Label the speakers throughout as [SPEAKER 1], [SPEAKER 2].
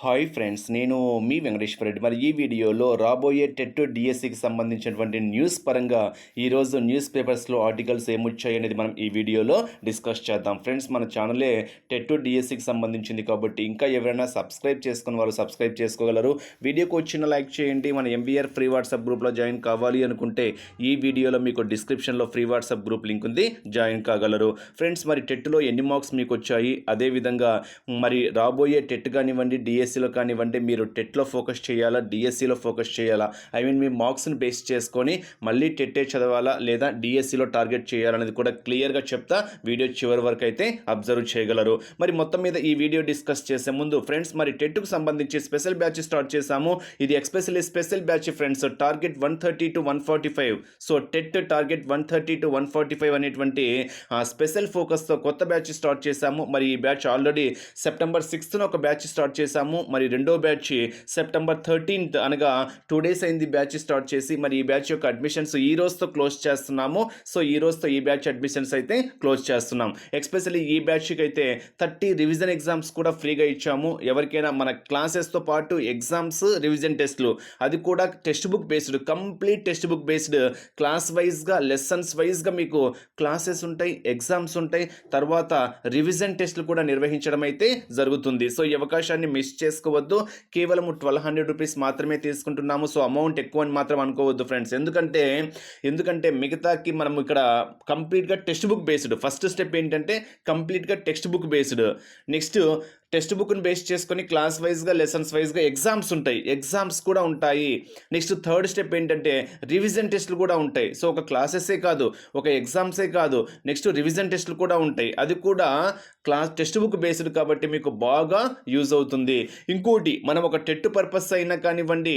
[SPEAKER 1] Hi friends నేను మీ వెంకటేశ్వర రెడ్డి మరి ఈ వీడియోలో రాబోయే టెట్ డిఎస్సికి సంబంధించినటువంటి న్యూస్ పరంగా ఈరోజు న్యూస్ పేపర్స్లో ఆర్టికల్స్ ఏమొచ్చాయి అనేది మనం ఈ వీడియోలో డిస్కస్ చేద్దాం. ఫ్రెండ్స్ మన ఛానలే టెట్ డిఎస్సికి సంబంధించింది కాబట్టి ఇంకా ఎవరైనా సబ్స్క్రైబ్ చేసుకున్న వారు సబ్స్క్రైబ్ చేసుకోగలరు. వీడియోకి వచ్చిన లైక్ చేయండి. మన ఎంబీఆర్ ఫ్రీ వాట్సాప్ గ్రూప్లో జాయిన్ కావాలి అనుకుంటే ఈ వీడియోలో మీకు డిస్క్రిప్షన్లో ఫ్రీ వాట్సాప్ గ్రూప్ లింక్ ఉంది జాయిన్ కాగలరు. ఫ్రెండ్స్ మరి టెట్లో ఎన్ని మార్క్స్ మీకు వచ్చాయి అదేవిధంగా మరి రాబోయే టెట్ కానివ్వండి డిఎస్ డిఎస్సిలో కానివ్వండి మీరు టెట్లో ఫోకస్ చేయాలా డిఎస్సిలో ఫోకస్ చేయాలా? ఐ మీన్ మీ మార్క్స్ని బేస్ చేసుకొని మళ్ళీ టెట్టే చదవాలా లేదా డిఎస్సిలో టార్గెట్ చేయాలనేది కూడా క్లియర్గా చెప్తా వీడియో చివరి వరకు అయితే అబ్జర్వ్ చేయగలరు. మరి మొత్తం మీద ఈ వీడియో డిస్కస్ చేసే ముందు ఫ్రెండ్స్ మరి టెట్కు సంబంధించి స్పెషల్ బ్యాచ్ స్టార్ట్ చేశాము. ఇది especially special batch friends target one thirty to one forty five. So TET target one thirty to one forty five అనేటువంటి స్పెషల్ ఫోకస్తో కొత్త బ్యాచ్ స్టార్ట్ చేశాము. మరి ఈ బ్యాచ్ ఆల్రెడీ సెప్టెంబర్ సిక్స్త్న ఒక బ్యాచ్ స్టార్ట్ చేశాము. మరి రెండో బ్యాచ్ సెప్టెంబర్ థర్టీన్త్ అనగా టూ డేస్ అయింది బ్యాచ్ స్టార్ట్ చేసి మరి ఈ బ్యాచ్ యొక్క అడ్మిషన్స్ ఈ రోజుతో క్లోజ్ చేస్తున్నాము. సో ఈ రోజుతో ఈ బ్యాచ్ అడ్మిషన్స్ అయితే క్లోజ్ చేస్తున్నాం. ఎక్స్పెషల్లీ ఈ బ్యాచ్కి అయితే థర్టీ రివిజన్ ఎగ్జామ్స్ కూడా ఫ్రీగా ఇచ్చాము. ఎవరికైనా మన క్లాసెస్తో పాటు ఎగ్జామ్స్ రివిజన్ టెస్ట్లు అది కూడా textbook based complete textbook based. Class వైజ్గా లెసన్స్ వైజ్గా మీకు క్లాసెస్ ఉంటాయి ఎగ్జామ్స్ ఉంటాయి. తర్వాత రివిజన్ టెస్ట్లు కూడా నిర్వహించడం అయితే జరుగుతుంది. సో ఈ అవకాశాన్ని మిస్ చేసుకోవద్దు. కేవలం ట్వెల్వ్ హండ్రెడ్ రూపీస్ మాత్రమే తీసుకుంటున్నాము. సో అమౌంట్ ఎక్కువ అని మాత్రం అనుకోవద్దు ఫ్రెండ్స్. ఎందుకంటే ఎందుకంటే మిగతాకి మనం ఇక్కడ కంప్లీట్గా text book based. First step ఏంటంటే కంప్లీట్గా text book based. Next text బుక్ని బేస్ చేసుకొని క్లాస్ వైజ్గా లెసన్స్ వైజ్గా ఎగ్జామ్స్ ఉంటాయి. ఎగ్జామ్స్ కూడా ఉంటాయి. నెక్స్ట్ థర్డ్ స్టెప్ ఏంటంటే రివిజన్ టెస్ట్లు కూడా ఉంటాయి. సో ఒక క్లాసెసే కాదు ఒక ఎగ్జామ్సే కాదు. నెక్స్ట్ రివిజన్ టెస్ట్లు కూడా ఉంటాయి. అది కూడా క్లాస్ టెక్స్ట్ బుక్ బేస్డ్ కాబట్టి మీకు బాగా యూజ్ అవుతుంది. ఇంకోటి మనం ఒక టెట్ పర్పస్ అయినా కానివ్వండి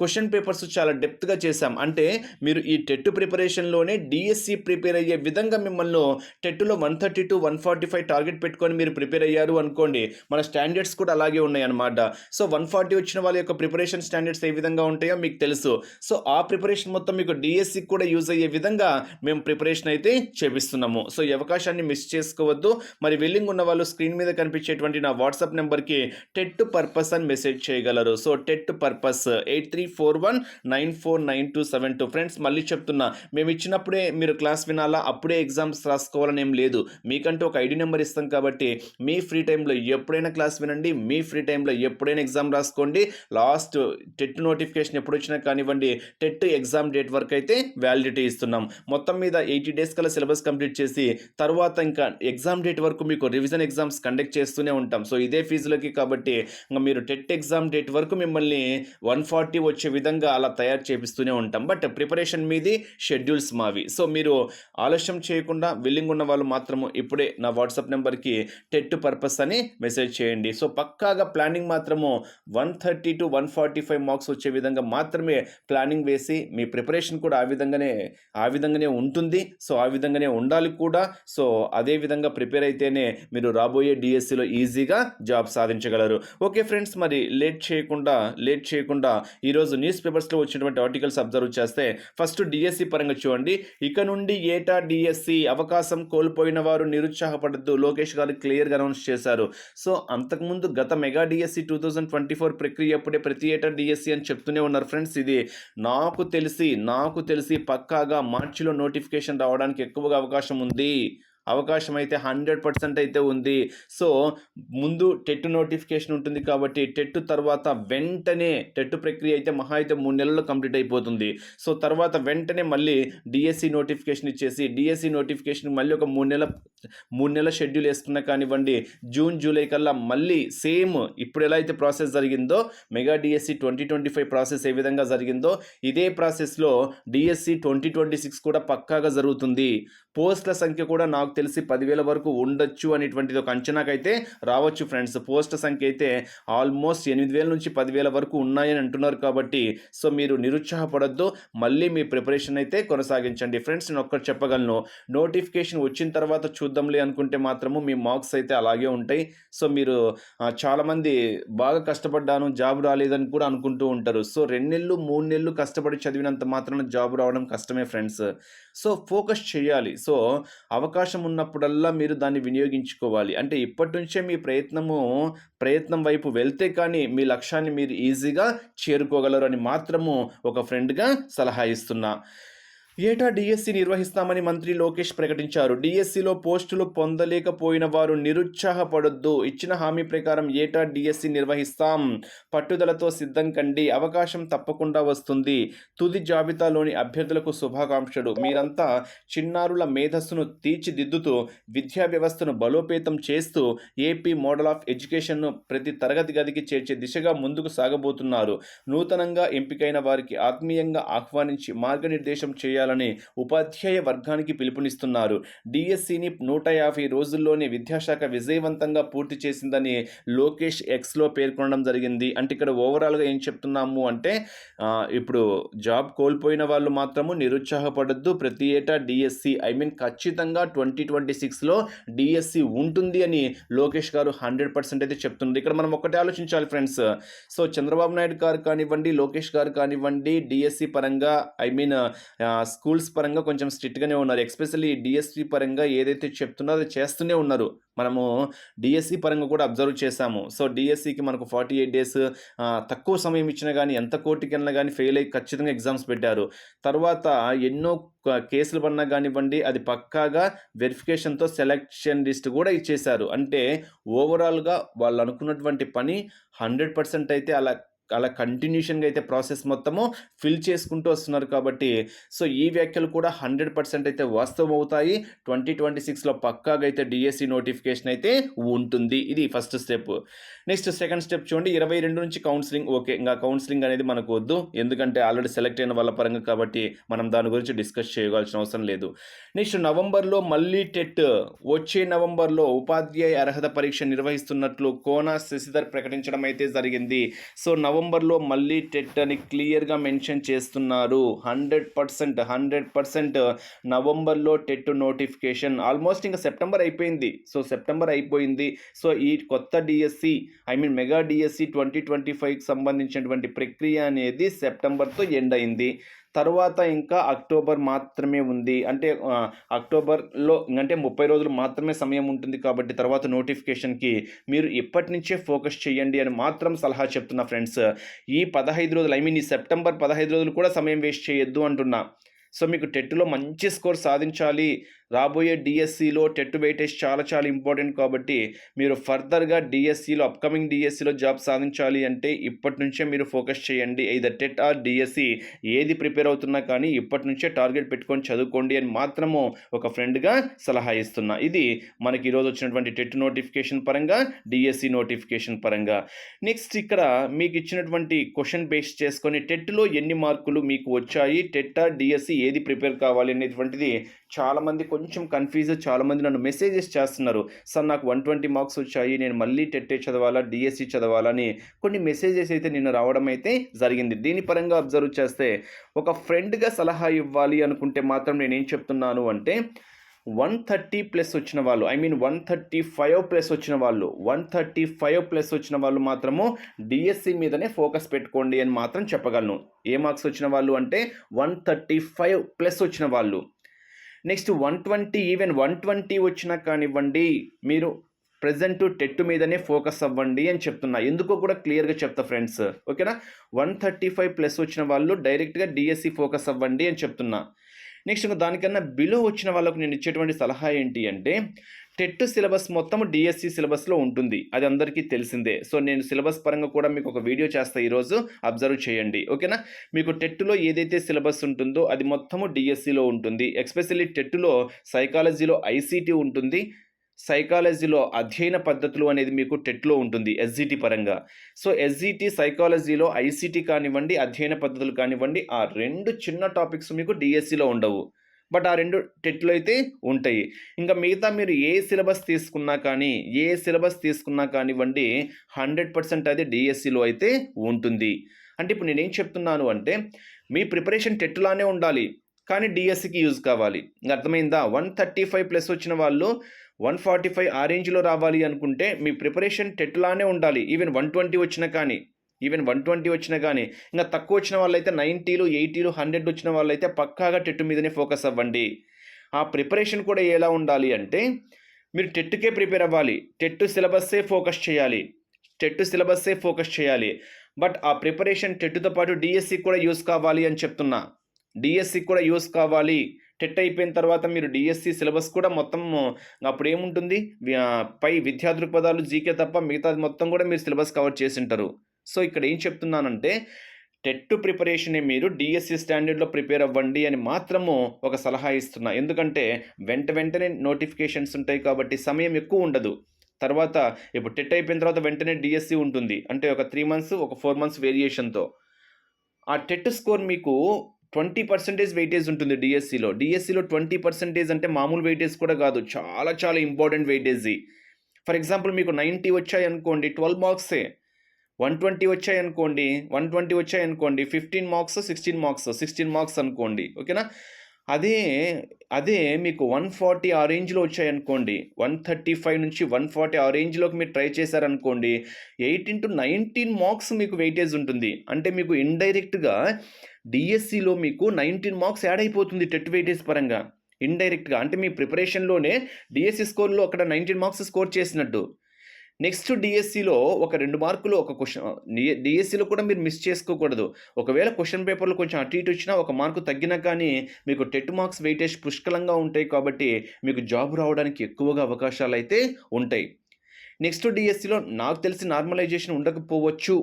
[SPEAKER 1] క్వశ్చన్ పేపర్స్ చాలా డెప్త్గా చేశాం. అంటే మీరు ఈ టెట్ ప్రిపరేషన్లోనే డిఎస్సి ప్రిపేర్ అయ్యే విధంగా మిమ్మల్ని టెట్లో one thirty to one forty five target పెట్టుకొని మీరు ప్రిపేర్ అయ్యారు అనుకోండి మన స్టాండర్డ్స్ కూడా అలాగే ఉన్నాయన్నమాట. సో వన్ ఫార్టీ వచ్చిన వాళ్ళ యొక్క ప్రిపరేషన్ స్టాండర్డ్స్ ఏ విధంగా ఉంటాయో మీకు తెలుసు. సో ఆ ప్రిపరేషన్ మొత్తం మీకు డిఎస్సి కూడా యూజ్ అయ్యే విధంగా మేము ప్రిపరేషన్ అయితే చేపిస్తున్నాము. సో ఈ అవకాశాన్ని మిస్ చేసుకోవద్దు. మరి వెల్లింగ్ ఉన్న వాళ్ళు స్క్రీన్ మీద కనిపించేటువంటి నా వాట్సాప్ నెంబర్కి టెట్ పర్పస్ అని మెసేజ్ చేయగలరు. So TET purpose eight three four one nine four nine two seven two. Friends మళ్ళీ చెప్తున్నా మేము ఇచ్చినప్పుడే మీరు క్లాస్ వినాలా? అప్పుడే ఎగ్జామ్స్ రాసుకోవాలని ఏం లేదు. మీకంటూ ఒక ఐడి నెంబర్ ఇస్తాం కాబట్టి మీ ఫ్రీ టైంలో ఎప్పుడైనా క్లాస్ వినండి. మీ ఫ్రీ టైంలో ఎప్పుడైనా ఎగ్జామ్ రాసుకోండి. లాస్ట్ టెట్ నోటిఫికేషన్ ఎప్పుడు వచ్చినా కానివ్వండి టెట్ ఎగ్జామ్ డేట్ వరకు అయితే వ్యాలిడిటీ ఇస్తున్నాం. మొత్తం మీద ఎయిటీ డేస్ కల్లా సిలబస్ కంప్లీట్ చేసి తర్వాత ఇంకా ఎగ్జామ్ డేట్ వరకు మీకు రివిజన్ ఎగ్జామ్స్ కండక్ట్ చేస్తూనే ఉంటాం. సో ఇదే ఫీజులకి కాబట్టి ఇంకా మీరు టెట్ ఎగ్జామ్ డేట్ వరకు మిమ్మల్ని వన్ ఫార్టీ వచ్చి విధంగా అలా తయారు చేపిస్తూనే ఉంటాం. బట్ ప్రిపరేషన్ మీది షెడ్యూల్స్ మావి. సో మీరు ఆలస్యం చేయకుండా విల్లింగ్ ఉన్న వాళ్ళు మాత్రము ఇప్పుడే నా వాట్సాప్ నెంబర్కి టెట్ పర్పస్ అని మెసేజ్ చేయండి. సో పక్కాగా ప్లానింగ్ మాత్రము one thirty to one forty five marks వచ్చే విధంగా మాత్రమే ప్లానింగ్ వేసి మీ ప్రిపరేషన్ కూడా ఆ విధంగానే ఆ విధంగానే ఉంటుంది. సో ఆ విధంగానే ఉండాలి కూడా. సో అదే విధంగా ప్రిపేర్ అయితేనే మీరు రాబోయే డిఎస్సిలో ఈజీగా జాబ్ సాధించగలరు. ఓకే ఫ్రెండ్స్ మరి లేట్ చేయకుండా లేట్ చేయకుండా ఈరోజు న్యూస్ పేపర్స్లో వచ్చినటువంటి ఆర్టికల్స్ అబ్జర్వ్ చేస్తే ఫస్ట్ డిఎస్సి పరంగా చూడండి. ఇక నుండి ఏటా డిఎస్సి అవకాశం కోల్పోయిన వారు నిరుత్సాహపడద్దు. లోకేష్ గారు క్లియర్గా అనౌన్స్ చేశారు. సో అంతకుముందు గత mega DSC two thousand twenty four ప్రక్రియ అప్పుడే ప్రతి ఏటా డిఎస్సి అని చెప్తూనే ఉన్నారు ఫ్రెండ్స్ ఇది నాకు తెలిసి నాకు తెలిసి పక్కాగా మార్చిలో నోటిఫికేషన్ రావడానికి ఎక్కువగా అవకాశం ఉంది. అవకాశం అయితే హండ్రెడ్ పర్సెంట్ అయితే ఉంది. సో ముందు టెట్ నోటిఫికేషన్ ఉంటుంది కాబట్టి టెట్ తర్వాత వెంటనే టెట్ ప్రక్రియ అయితే మహా అయితే మూడు నెలల్లో కంప్లీట్ అయిపోతుంది. సో తర్వాత వెంటనే మళ్ళీ డిఎస్సి నోటిఫికేషన్ ఇచ్చేసి డిఎస్సి నోటిఫికేషన్ మళ్ళీ ఒక మూడు నెలల మూడు నెలల షెడ్యూల్ వేసుకున్నా కానివ్వండి జూన్ జూలై కల్లా మళ్ళీ సేమ్ ఇప్పుడు ఎలా అయితే ప్రాసెస్ జరిగిందో mega DSC twenty twenty five process ఏ విధంగా జరిగిందో ఇదే ప్రాసెస్లో డిఎస్సి ట్వంటీ ట్వంటీ సిక్స్ కూడా పక్కాగా జరుగుతుంది. పోస్టుల సంఖ్య కూడా నాకు తెలిసి పదివేల వరకు ఉండొచ్చు అనేటువంటిది ఒక అంచనాకైతే రావచ్చు ఫ్రెండ్స్. పోస్ట్ సంఖ్య అయితే ఆల్మోస్ట్ ఎనిమిది వేల నుంచి పదివేల వరకు ఉన్నాయని అంటున్నారు కాబట్టి సో మీరు నిరుత్సాహపడద్దు. మళ్ళీ మీ ప్రిపరేషన్ అయితే కొనసాగించండి. ఫ్రెండ్స్ నేను ఒక్కటి చెప్పగలను. నోటిఫికేషన్ వచ్చిన తర్వాత చూద్దాంలే అనుకుంటే మాత్రము మీ మార్క్స్ అయితే అలాగే ఉంటాయి. సో మీరు చాలామంది బాగా కష్టపడ్డాను జాబ్ రాలేదని కూడా అనుకుంటూ ఉంటారు. సో రెండు నెలలు మూడు నెలలు కష్టపడి చదివినంత మాత్రాన జాబ్ రావడం కష్టమే ఫ్రెండ్స్. సో ఫోకస్ చేయాలి. సో అవకాశం అవకాశం ఉన్నప్పుడల్లా మీరు దాన్ని వినియోగించుకోవాలి. అంటే ఇప్పటి నుంచే మీ ప్రయత్నము ప్రయత్నం వైపు వెళ్తే కానీ మీ లక్ష్యాన్ని మీరు ఈజీగా చేరుకోగలరు అని మాత్రము ఒక ఫ్రెండ్గా సలహా ఇస్తున్నా. ఏటా డిఎస్సి నిర్వహిస్తామని మంత్రి లోకేష్ ప్రకటించారు. డిఎస్సిలో పోస్టులు పొందలేకపోయిన వారు నిరుత్సాహపడొద్దు. ఇచ్చిన హామీ ప్రకారం ఏటా డిఎస్సి నిర్వహిస్తాం. పట్టుదలతో సిద్ధం కండి. అవకాశం తప్పకుండా వస్తుంది. తుది జాబితాలోని అభ్యర్థులకు శుభాకాంక్షలు. మీరంతా చిన్నారుల మేధస్సును తీర్చిదిద్దుతూ విద్యా వ్యవస్థను బలోపేతం చేస్తూ ఏపీ మోడల్ ఆఫ్ ఎడ్యుకేషన్ను ప్రతి తరగతి గదికి చేర్చే దిశగా ముందుకు సాగబోతున్నారు. నూతనంగా ఎంపికైన వారికి ఆత్మీయంగా ఆహ్వానించి మార్గనిర్దేశం చేయాలని ఉపాధ్యాయ వర్గానికి పిలుపునిస్తున్నారు. డిఎస్సిని నూట యాభై రోజుల్లోనే విద్యాశాఖ విజయవంతంగా పూర్తి చేసిందని లోకేష్ ఎక్స్లో పేర్కొనడం జరిగింది. అంటే ఇక్కడ ఓవరాల్గా ఏం చెప్తున్నాము అంటే ఇప్పుడు జాబ్ కోల్పోయిన వాళ్ళు మాత్రము నిరుత్సాహపడద్దు. ప్రతి ఏటా డిఎస్సి ఐ మీన్ ఖచ్చితంగా ట్వంటీ ట్వంటీ సిక్స్లో డిఎస్సి ఉంటుంది అని లోకేష్ గారు హండ్రెడ్ పర్సెంట్ అయితే చెప్తున్నారు. ఇక్కడ మనం ఒకటే ఆలోచించాలి ఫ్రెండ్స్. సో చంద్రబాబు నాయుడు గారు కానివ్వండి లోకేష్ గారు కానివ్వండి డిఎస్సి పరంగా ఐ మీన్ స్కూల్స్ పరంగా కొంచెం స్ట్రిక్ట్గానే ఉన్నారు. ఎక్స్పెషల్లీ డిఎస్సి పరంగా ఏదైతే చెప్తున్నారో అది చేస్తూనే ఉన్నారు. మనము డిఎస్సి పరంగా కూడా అబ్జర్వ్ చేశాము. సో డిఎస్సికి మనకు ఫార్టీ ఎయిట్ డేస్ తక్కువ సమయం ఇచ్చినా కానీ ఎంత కోర్టుకి కానీ ఫెయిల్ అయ్యి ఖచ్చితంగా ఎగ్జామ్స్ పెట్టారు. తర్వాత ఎన్నో కేసులు పడినా కానివ్వండి అది పక్కాగా వెరిఫికేషన్తో సెలక్షన్ లిస్ట్ కూడా ఇచ్చేశారు. అంటే ఓవరాల్గా వాళ్ళు అనుకున్నటువంటి పని హండ్రెడ్ పర్సెంట్ అయితే అలా అలా కంటిన్యూషన్గా అయితే ప్రాసెస్ మొత్తము ఫిల్ చేసుకుంటూ వస్తున్నారు కాబట్టి సో ఈ వ్యాఖ్యలు కూడా హండ్రెడ్ పర్సెంట్ అయితే వాస్తవం అవుతాయి. ట్వంటీ ట్వంటీ సిక్స్లో పక్కాగా అయితే డిఎస్సి నోటిఫికేషన్ అయితే ఉంటుంది. ఇది first step next second step చూడండి. ఇరవై రెండు నుంచి కౌన్సిలింగ్ ఓకే ఇంకా కౌన్సిలింగ్ అనేది మనకు వద్దు. ఎందుకంటే ఆల్రెడీ సెలెక్ట్ అయిన వాళ్ళ పరంగా కాబట్టి మనం దాని గురించి డిస్కస్ చేయవలసిన అవసరం లేదు. నెక్స్ట్ నవంబర్లో మళ్ళీ టెట్. వచ్చే నవంబర్లో ఉపాధ్యాయ అర్హత పరీక్ష నిర్వహిస్తున్నట్లు కోన శశిధర్ ప్రకటించడం అయితే జరిగింది. సో నవంబర్లో మళ్ళీ టెట్ అని క్లియర్గా మెన్షన్ చేస్తున్నారు. హండ్రెడ్ పర్సెంట్ హండ్రెడ్ పర్సెంట్ నవంబర్లో టెట్ నోటిఫికేషన్. ఆల్మోస్ట్ ఇంకా సెప్టెంబర్ అయిపోయింది. సో సెప్టెంబర్ అయిపోయింది. సో ఈ కొత్త DSC I mean mega DSC twenty twenty ఫైవ్కి సంబంధించినటువంటి ప్రక్రియ అనేది సెప్టెంబర్తో ఎండ్ అయింది. తర్వాత ఇంకా అక్టోబర్ మాత్రమే ఉంది. అంటే అక్టోబర్లో అంటే ముప్పై రోజులు మాత్రమే సమయం ఉంటుంది కాబట్టి తర్వాత నోటిఫికేషన్కి మీరు ఇప్పటి నుంచే ఫోకస్ చేయండి అని మాత్రం సలహా చెప్తున్నా ఫ్రెండ్స్. ఈ పదహైదు రోజులు ఐ మీన్ ఈ సెప్టెంబర్ పదహైదు రోజులు కూడా సమయం వేస్ట్ చేయొద్దు అంటున్నా. సో మీకు టెట్లో మంచి స్కోర్ సాధించాలి. రాబోయే డిఎస్సిలో టెట్ వెయిటేజ్ చాలా చాలా ఇంపార్టెంట్ కాబట్టి మీరు ఫర్దర్గా డిఎస్సిలో అప్కమింగ్ డిఎస్సిలో జాబ్ సాధించాలి అంటే ఇప్పటి నుంచే మీరు ఫోకస్ చేయండి. ఇదర్ టెట్ ఆర్ డిఎస్సి ఏది ప్రిపేర్ అవుతున్నా కానీ ఇప్పటి నుంచే టార్గెట్ పెట్టుకొని చదువుకోండి అని మాత్రము ఒక ఫ్రెండ్గా సలహా ఇస్తున్నా. ఇది మనకి ఈరోజు వచ్చినటువంటి టెట్ నోటిఫికేషన్ పరంగా డిఎస్సి నోటిఫికేషన్ పరంగా. నెక్స్ట్ ఇక్కడ మీకు ఇచ్చినటువంటి క్వశ్చన్ బేస్ చేసుకొని టెట్లో ఎన్ని మార్కులు మీకు వచ్చాయి టెట్ ఆర్ డిఎస్సి ఏది ప్రిపేర్ కావాలి అనేటువంటిది చాలామంది కొంచెం కన్ఫ్యూజ్ చాలామంది నన్ను మెసేజెస్ చేస్తున్నారు. సార్ నాకు వన్ ట్వంటీ మార్క్స్ వచ్చాయి నేను మళ్ళీ టెట్టే చదవాలా డిఎస్సి చదవాలని కొన్ని మెసేజెస్ అయితే నిన్న రావడం అయితే జరిగింది. దీని పరంగా అబ్జర్వ్ చేస్తే ఒక ఫ్రెండ్గా సలహా ఇవ్వాలి అనుకుంటే మాత్రం నేనేం చెప్తున్నాను అంటే వన్ థర్టీ ప్లస్ వచ్చిన వాళ్ళు I mean one thirty five plus వచ్చిన వాళ్ళు వన్ థర్టీ ఫైవ్ ప్లస్ వచ్చిన వాళ్ళు మాత్రము డిఎస్సి మీదనే ఫోకస్ పెట్టుకోండి అని మాత్రం చెప్పగలను. ఏ మార్క్స్ వచ్చిన వాళ్ళు అంటే వన్ థర్టీ ఫైవ్ ప్లస్ వచ్చిన వాళ్ళు. Next one twenty even one twenty వచ్చినా కానివ్వండి మీరు ప్రజెంట్ టెట్ మీదనే ఫోకస్ అవ్వండి అని చెప్తున్నా. ఎందుకో కూడా క్లియర్గా చెప్తా ఫ్రెండ్స్. ఓకేనా? వన్ థర్టీ ఫైవ్ ప్లస్ వచ్చిన వాళ్ళు డైరెక్ట్గా డిఎస్సి ఫోకస్ అవ్వండి అని చెప్తున్నా. నెక్స్ట్ ఇంకా దానికన్నా బిలో వచ్చిన వాళ్ళకు నేను ఇచ్చేటువంటి సలహా ఏంటి అంటే టెట్ సిలబస్ మొత్తం డిఎస్సి సిలబస్లో ఉంటుంది. అది అందరికీ తెలిసిందే. సో నేను సిలబస్ పరంగా కూడా మీకు ఒక వీడియో చేస్తా ఈరోజు. అబ్జర్వ్ చేయండి. ఓకేనా? మీకు టెట్లో ఏదైతే సిలబస్ ఉంటుందో అది మొత్తము డిఎస్సిలో ఉంటుంది. ఎక్స్పెషల్లీ టెట్లో సైకాలజీలో ఐసీటీ ఉంటుంది. సైకాలజీలో అధ్యయన పద్ధతులు అనేది మీకు టెట్లో ఉంటుంది ఎస్జిటి పరంగా. సో ఎస్జిటి సైకాలజీలో ఐసీటీ కానివ్వండి అధ్యయన పద్ధతులు కానివ్వండి ఆ రెండు చిన్న టాపిక్స్ మీకు డిఎస్సిలో ఉండవు. బట్ ఆ రెండు టెట్లు అయితే ఉంటాయి. ఇంకా మిగతా మీరు ఏ సిలబస్ తీసుకున్నా కానీ ఏ సిలబస్ తీసుకున్నా కానివ్వండి హండ్రెడ్ పర్సెంట్ అది డిఎస్సిలో అయితే ఉంటుంది. అంటే ఇప్పుడు నేనేం చెప్తున్నాను అంటే మీ ప్రిపరేషన్ టెట్లానే ఉండాలి కానీ డిఎస్సికి యూజ్ కావాలి. ఇంకా అర్థమైందా? వన్ థర్టీ ఫైవ్ ప్లస్ వచ్చిన వాళ్ళు వన్ ఫార్టీ ఫైవ్ ఆ రేంజ్లో రావాలి అనుకుంటే మీ ప్రిపరేషన్ టెట్లానే ఉండాలి. ఈవెన్ వన్ ట్వంటీ వచ్చినా కానీ. ఈవెన్ వన్ ట్వంటీ వచ్చినా కానీ ఇంకా తక్కువ వచ్చిన వాళ్ళైతే నైంటీలు ఎయిటీలు హండ్రెడ్ వచ్చిన వాళ్ళైతే పక్కాగా టెట్ మీదనే ఫోకస్ అవ్వండి. ఆ ప్రిపరేషన్ కూడా ఎలా ఉండాలి అంటే మీరు టెట్కే ప్రిపేర్ అవ్వాలి. టెట్ సిలబస్సే ఫోకస్ చేయాలి. టెట్ సిలబస్సే ఫోకస్ చేయాలి. బట్ ఆ ప్రిపరేషన్ టెట్తో పాటు డిఎస్సి కూడా యూస్ కావాలి అని చెప్తున్నా. డిఎస్సి కూడా యూస్ కావాలి. టెట్ అయిపోయిన తర్వాత మీరు డిఎస్సి సిలబస్ కూడా మొత్తం అప్పుడు ఏముంటుంది? పై విద్యా దృక్పథాలు జీకే తప్ప మిగతాది మొత్తం కూడా మీరు సిలబస్ కవర్ చేసి ఉంటారు. సో ఇక్కడ ఏం చెప్తున్నానంటే టెట్ ప్రిపరేషనే మీరు డిఎస్సి స్టాండర్డ్లో ప్రిపేర్ అవ్వండి అని మాత్రము ఒక సలహా ఇస్తున్నా. ఎందుకంటే వెంట వెంటనే నోటిఫికేషన్స్ ఉంటాయి కాబట్టి సమయం ఎక్కువ ఉండదు. తర్వాత ఇప్పుడు టెట్ అయిపోయిన తర్వాత వెంటనే డిఎస్సి ఉంటుంది. అంటే ఒక త్రీ మంత్స్ ఒక ఫోర్ మంత్స్ వేరియేషన్తో. ఆ టెట్ స్కోర్ మీకు ట్వంటీ పర్సెంటేజ్ వెయిటేజ్ ఉంటుంది డిఎస్సిలో. డిఎస్సిలో ట్వంటీ పర్సెంటేజ్ అంటే మామూలు వెయిటేజ్ కూడా కాదు. చాలా చాలా ఇంపార్టెంట్ వెయిటేజీ. ఫర్ ఎగ్జాంపుల్ మీకు నైంటీ వచ్చాయి అనుకోండి ట్వెల్వ్ మార్క్సే. వన్ ట్వంటీ వచ్చాయి అనుకోండి వన్ ట్వంటీ వచ్చాయి అనుకోండి fifteen marks sixteen marks sixteen marks అనుకోండి ఓకేనా? అదే అదే మీకు వన్ ఫార్టీ ఆ రేంజ్లో వచ్చాయి అనుకోండి వన్ థర్టీ ఫైవ్ నుంచి వన్ ఫార్టీ ఆ రేంజ్లోకి మీరు ట్రై చేశారనుకోండి ఎయిటీన్ టు నైన్టీన్ మార్క్స్ మీకు వెయిటేజ్ ఉంటుంది. అంటే మీకు ఇండైరెక్ట్గా డిఎస్సిలో మీకు నైన్టీన్ మార్క్స్ యాడ్ అయిపోతుంది టెట్ వెయిటేజ్ పరంగా. ఇండైరెక్ట్గా అంటే మీ ప్రిపరేషన్లోనే డిఎస్సి స్కోర్లో అక్కడ నైన్టీన్ మార్క్స్ స్కోర్ చేసినట్టు. నెక్స్ట్ డిఎస్సిలో ఒక రెండు మార్కులు ఒక క్వశ్చన్ డిఎస్సిలో కూడా మీరు మిస్ చేసుకోకూడదు. ఒకవేళ క్వశ్చన్ పేపర్లో కొంచెం అటు ఇటు వచ్చినా ఒక మార్కు తగ్గినా కానీ మీకు టెట్ మార్క్స్ వెయిటేజ్ పుష్కలంగా ఉంటాయి కాబట్టి మీకు జాబ్ రావడానికి ఎక్కువగా అవకాశాలు అయితే ఉంటాయి నెక్స్ట్ డిఎస్సిలో నాకు తెలిసి నార్మలైజేషన్ ఉండకపోవచ్చు.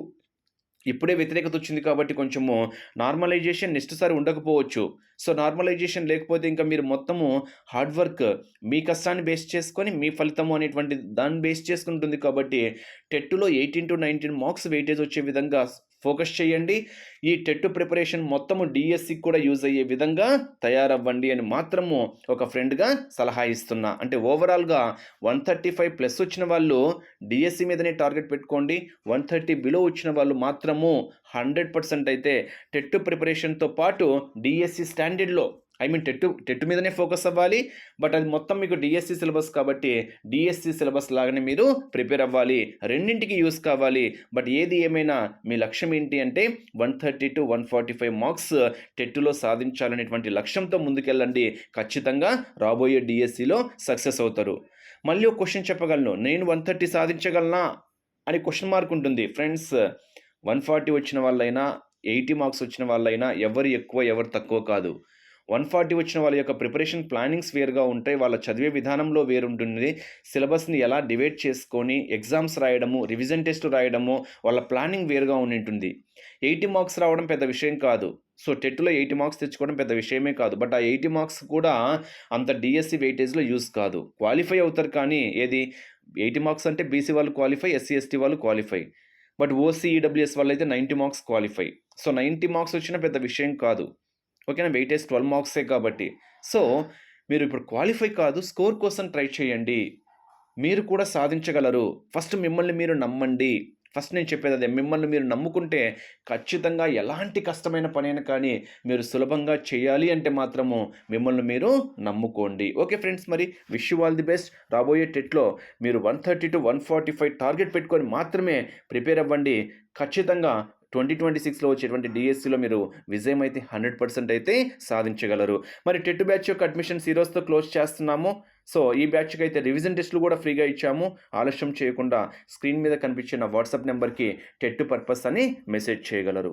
[SPEAKER 1] ఇప్పుడే వ్యతిరేకత వచ్చింది కాబట్టి కొంచెము నార్మలైజేషన్ నెక్స్ట్ సారి ఉండకపోవచ్చు. సో నార్మలైజేషన్ లేకపోతే ఇంకా మీరు మొత్తము హార్డ్ వర్క్ మీ కష్టాన్ని బేస్ చేసుకొని మీ ఫలితము అనేటువంటి దాన్ని బేస్ చేసుకుంటుంది కాబట్టి టెట్టులో eighteen to nineteen marks weightage వచ్చే విధంగా ఫోకస్ చేయండి. ఈ టెట్ ప్రిపరేషన్ మొత్తము డిఎస్సికి కూడా యూజ్ అయ్యే విధంగా తయారవ్వండి అని మాత్రము ఒక ఫ్రెండ్గా సలహా ఇస్తున్నా. అంటే ఓవరాల్గా వన్ థర్టీ ఫైవ్ ప్లస్ వచ్చిన వాళ్ళు డిఎస్సి మీదనే టార్గెట్ పెట్టుకోండి. వన్ థర్టీ బిలో వచ్చిన వాళ్ళు మాత్రము హండ్రెడ్ పర్సెంట్ అయితే టెట్ ప్రిపరేషన్తో పాటు డిఎస్సి స్టాండర్డ్లో ఐ మీన్ టెట్ టెట్ మీదనే ఫోకస్ అవ్వాలి బట్ అది మొత్తం మీకు డిఎస్సి సిలబస్ కాబట్టి డిఎస్సి సిలబస్ లాగానే మీరు ప్రిపేర్ అవ్వాలి. రెండింటికి యూస్ కావాలి. బట్ ఏది ఏమైనా మీ లక్ష్యం ఏంటి అంటే one thirty to one forty five marks టెట్టులో సాధించాలనేటువంటి లక్ష్యంతో ముందుకెళ్ళండి. ఖచ్చితంగా రాబోయే డిఎస్సిలో సక్సెస్ అవుతారు. మళ్ళీ ఒక క్వశ్చన్ చెప్పగలను. నేను వన్ థర్టీ సాధించగలనా అని క్వశ్చన్ మార్క్ ఉంటుంది. ఫ్రెండ్స్ వన్ ఫార్టీ వచ్చిన వాళ్ళైనా ఎయిటీ మార్క్స్ వచ్చిన వాళ్ళైనా ఎవరు ఎక్కువ ఎవరు తక్కువ కాదు. వన్ ఫార్టీ వచ్చిన వాళ్ళ యొక్క ప్రిపరేషన్ ప్లానింగ్స్ వేరుగా ఉంటాయి వాళ్ళ చదివే విధానంలో వేరుంటుంది. సిలబస్ని ఎలా డివైడ్ చేసుకొని ఎగ్జామ్స్ రాయడము రివిజన్ టెస్ట్ రాయడము వాళ్ళ ప్లానింగ్ వేరుగా ఉండింటుంది. ఎయిటీ మార్క్స్ రావడం పెద్ద విషయం కాదు. సో టెట్లో ఎయిటీ మార్క్స్ తెచ్చుకోవడం పెద్ద విషయమే కాదు. బట్ ఆ ఎయిటీ మార్క్స్ కూడా అంత డిఎస్సి వెయిటేజ్లో యూస్ కాదు. క్వాలిఫై అవుతారు కానీ ఏది? ఎయిటీ మార్క్స్ అంటే బీసీ వాళ్ళు క్వాలిఫై ఎస్సీ ఎస్టీ వాళ్ళు క్వాలిఫై. బట్ ఓసీఈడబ్ల్యూఎస్ వాళ్ళు అయితే ninety marks qualify. So ninety marks వచ్చిన పెద్ద విషయం కాదు. ఓకేనా? వెయిటేజ్ ట్వెల్వ్ మార్క్సే కాబట్టి. సో మీరు ఇప్పుడు క్వాలిఫై కాదు స్కోర్ కోసం ట్రై చేయండి. మీరు కూడా సాధించగలరు. ఫస్ట్ మిమ్మల్ని మీరు నమ్మండి. ఫస్ట్ నేను చెప్పేది అదే మిమ్మల్ని మీరు నమ్ముకుంటే ఖచ్చితంగా ఎలాంటి కష్టమైన పనైనా కానీ మీరు సులభంగా చేయాలి అంటే మాత్రము మిమ్మల్ని మీరు నమ్ముకోండి. ఓకే ఫ్రెండ్స్ మరి wish you all the best. రాబోయే టెట్లో మీరు one thirty to one forty five target పెట్టుకొని మాత్రమే ప్రిపేర్ అవ్వండి. ఖచ్చితంగా ట్వంటీ ట్వంటీ సిక్స్లో వచ్చేటువంటి డిఎస్సిలో మీరు విజయం అయితే హండ్రెడ్ పర్సెంట్ అయితే సాధించగలరు. మరి టెట్ బ్యాచ్ యొక్క అడ్మిషన్స్ సీరోస్తో క్లోజ్ చేస్తున్నాము. సో ఈ బ్యాచ్కి అయితే రివిజన్ టెస్టులు కూడా ఫ్రీగా ఇచ్చాము. ఆలస్యం చేయకుండా స్క్రీన్ మీద కనిపించిన వాట్సాప్ నెంబర్కి టెట్ పర్పస్ అని మెసేజ్ చేయగలరు.